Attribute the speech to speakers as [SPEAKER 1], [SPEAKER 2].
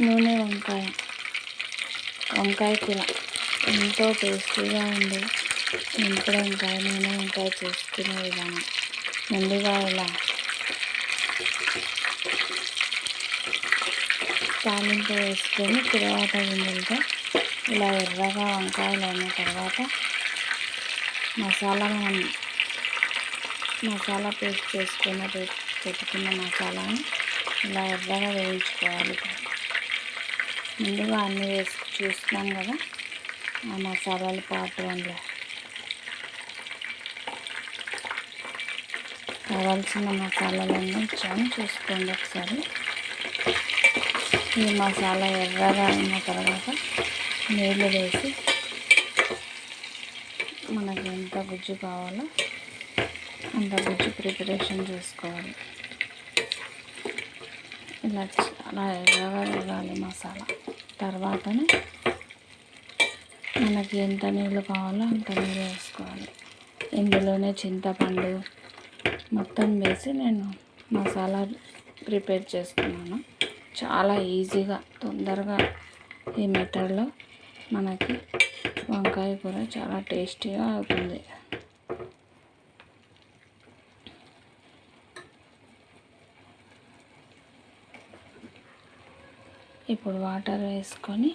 [SPEAKER 1] నూనె వంకాయ. వంకాయ కూర. ఎంతో టేస్టీగా ఉంది. ఇంట్లో వంకాయ నూనె వంకాయ చేసుకునే విధానం. ముందుగా ఇలా తాలింపు వేసుకొని తర్వాత గింజలతో ఇలా ఎర్రగా వంకాయలు అయిన తర్వాత మసాలా మనం మసాలా పేస్ట్ చేసుకున్న పెట్టుకున్న మసాలాని ఇలా ఎర్రగా వేయించుకోవాలి. ముందుగా అన్నీ వేసి చూస్తున్నాం కదా. ఆ మసాలాలు పార్ట్ వన్లో కావాల్సిన మసాలాలన్నీ ఇచ్చాను చూసుకోండి ఒకసారి. ఈ మసాలా ఎర్రగా అయిన తర్వాత నీళ్ళు వేసి మనకి ఎంత గుజ్జు కావాలో అంత గుజ్జు ప్రిపరేషన్ చేసుకోవాలి. ఇలా చాలా ఎర్రగా మసాలా. తర్వాతనే మనకి ఎంత నీళ్ళు కావాలో అంత నీళ్ళు వేసుకోవాలి. ఇందులోనే చింతపండు మొత్తం వేసి నేను మసాలా ప్రిపేర్ చేసుకున్నాను చాలా ఈజీగా తొందరగా ఈ మెథడ్లో మనకి వంకాయ కూర చాలా టేస్టీగా అవుతుంది. ఇప్పుడు వాటర్ వేసుకొని